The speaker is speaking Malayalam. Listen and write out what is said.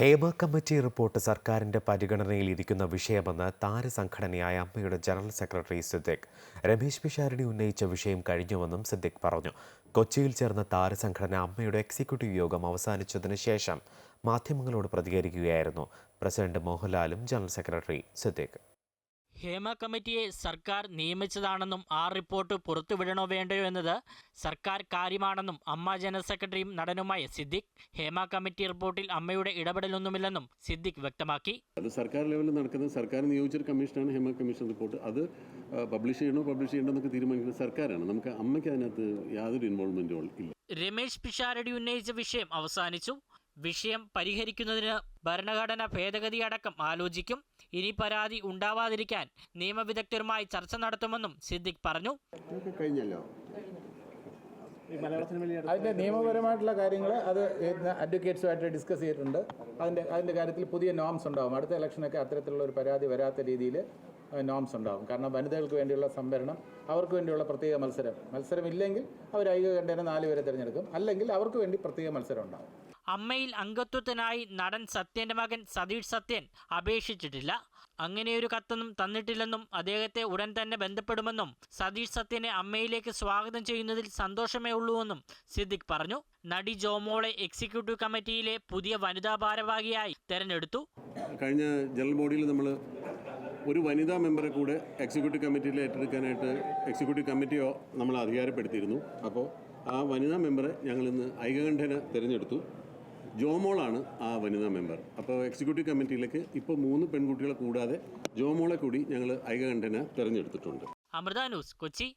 ഹേമ കമ്മിറ്റി റിപ്പോർട്ട് സർക്കാരിന്റെ പരിഗണനയിലിരിക്കുന്ന വിഷയമെന്ന് താരസംഘടനയായ അമ്മയുടെ ജനറൽ സെക്രട്ടറി സിദ്ദിഖ്. രമേശ് പിഷാരടി ഉന്നയിച്ച വിഷയം കഴിഞ്ഞുവെന്നും സിദ്ദിഖ് പറഞ്ഞു. കൊച്ചിയിൽ ചേർന്ന താരസംഘടന അമ്മയുടെ എക്സിക്യൂട്ടീവ് യോഗം അവസാനിച്ചതിന് ശേഷം മാധ്യമങ്ങളോട് പ്രതികരിക്കുകയായിരുന്നു. പ്രസിഡന്റ് മോഹൻലാലും ജനറൽ സെക്രട്ടറി സിദ്ദിഖ്. ഹേമ കമ്മിറ്റിയെ സർക്കാർ നിയമിച്ചതാണെന്നും ആ റിപ്പോർട്ട് പുറത്തുവിടണോ വേണ്ടയോ എന്നത് സർക്കാർ കാര്യമാണെന്നും അമ്മ ജനറൽ സെക്രട്ടറിയും നടനുമായ സിദ്ദിഖ് ഹേമ കമ്മിറ്റി റിപ്പോർട്ടിൽ അമ്മയുടെ ഇടപെടലൊന്നുമില്ലെന്നും സിദ്ദിഖ് വ്യക്തമാക്കി. അത് സർക്കാർ ലെവലിൽ നടക്കുന്ന സർക്കാർ നിയോഗിച്ചൊരു കമ്മീഷനാണ് ഹേമ കമ്മീഷൻ റിപ്പോർട്ട്. അത് പബ്ലിഷ് ചെയ്യണോ പബ്ലിഷ് ചെയ്യണോ എന്നൊക്കെ തീരുമാനിക്കുന്നത് സർക്കാരാണ്. നമുക്ക് അമ്മയ്ക്ക് അതിനകത്ത് യാതൊരു ഇൻവോൾവ്മെന്റും ഇല്ല. രമേശ് പിഷാരടി ഉന്നയിച്ച വിഷയം അവസാനിച്ചു. വിഷയം പരിഹരിക്കുന്നതിന് ഭരണഘടന ഭേദഗതി അടക്കം ആലോചിക്കും. ഇനി പരാതി ഉണ്ടാവാതിരിക്കാൻ നിയമവിദഗ്ധരുമായി ചർച്ച നടത്തുമെന്നും സിദ്ദിഖ് പറഞ്ഞു. കഴിഞ്ഞല്ലോ. അതിന്റെ നിയമപരമായിട്ടുള്ള കാര്യങ്ങൾ അത് അഡ്വക്കേറ്റ്സുമായിട്ട് ഡിസ്കസ് ചെയ്തിട്ടുണ്ട്. അതിന്റെ അതിന്റെ കാര്യത്തിൽ പുതിയ നോംസ് ഉണ്ടാവും. അടുത്ത ഇലക്ഷനൊക്കെ അത്തരത്തിലുള്ള ഒരു പരാതി വരാത്ത രീതിയിൽ നോംസ് ഉണ്ടാവും. കാരണം വനിതകൾക്ക് വേണ്ടിയുള്ള സംവരണം അവർക്ക് വേണ്ടിയുള്ള പ്രത്യേക മത്സരം. മത്സരം ഇല്ലെങ്കിൽ അവർ ഐകകണ്ഠേന നാല് പേരെ തിരഞ്ഞെടുക്കും. അല്ലെങ്കിൽ അവർക്ക് വേണ്ടി പ്രത്യേക മത്സരം ഉണ്ടാവും. അമ്മയിൽ അംഗത്വത്തിനായി നടൻ സത്യന്റെ മകൻ സതീഷ് സത്യൻ അപേക്ഷിച്ചിട്ടില്ല. അങ്ങനെയൊരു കത്തൊന്നും തന്നിട്ടില്ലെന്നും അദ്ദേഹത്തെ ഉടൻ തന്നെ ബന്ധപ്പെടുമെന്നും സതീഷ് സത്യനെ അമ്മയിലേക്ക് സ്വാഗതം ചെയ്യുന്നതിൽ സന്തോഷമേ ഉള്ളൂവെന്നും സിദ്ദിഖ് പറഞ്ഞു. നടി ജോമോളെ എക്സിക്യൂട്ടീവ് കമ്മിറ്റിയിലെ പുതിയ വനിതാ ഭാരവാഹിയായി തെരഞ്ഞെടുത്തു. കഴിഞ്ഞ ജനറൽ ബോഡിയിൽ നമ്മൾ ഒരു വനിതാ മെമ്പറെ കൂടെ എക്സിക്യൂട്ടീവ് കമ്മിറ്റിയിൽ ഏറ്റെടുക്കാനായിട്ട് എക്സിക്യൂട്ടീവ് കമ്മിറ്റിയോ നമ്മൾ അധികാരപ്പെടുത്തിയിരുന്നു. അപ്പോൾ ആ വനിതാ മെമ്പറെ ഞങ്ങൾ ഇന്ന് ഐകകണ്ഠേന തിരഞ്ഞെടുത്തു. ജോമോളാണ് ആ വനിതാ മെമ്പർ. അപ്പോൾ എക്സിക്യൂട്ടീവ് കമ്മിറ്റിയിലേക്ക് ഇപ്പോൾ മൂന്ന് പെൺകുട്ടികളെ കൂടാതെ ജോമോളെ കൂടി ഞങ്ങൾ ഐകകണ്ഠന തിരഞ്ഞെടുത്തിട്ടുണ്ട്. അമൃത ന്യൂസ് കൊച്ചി.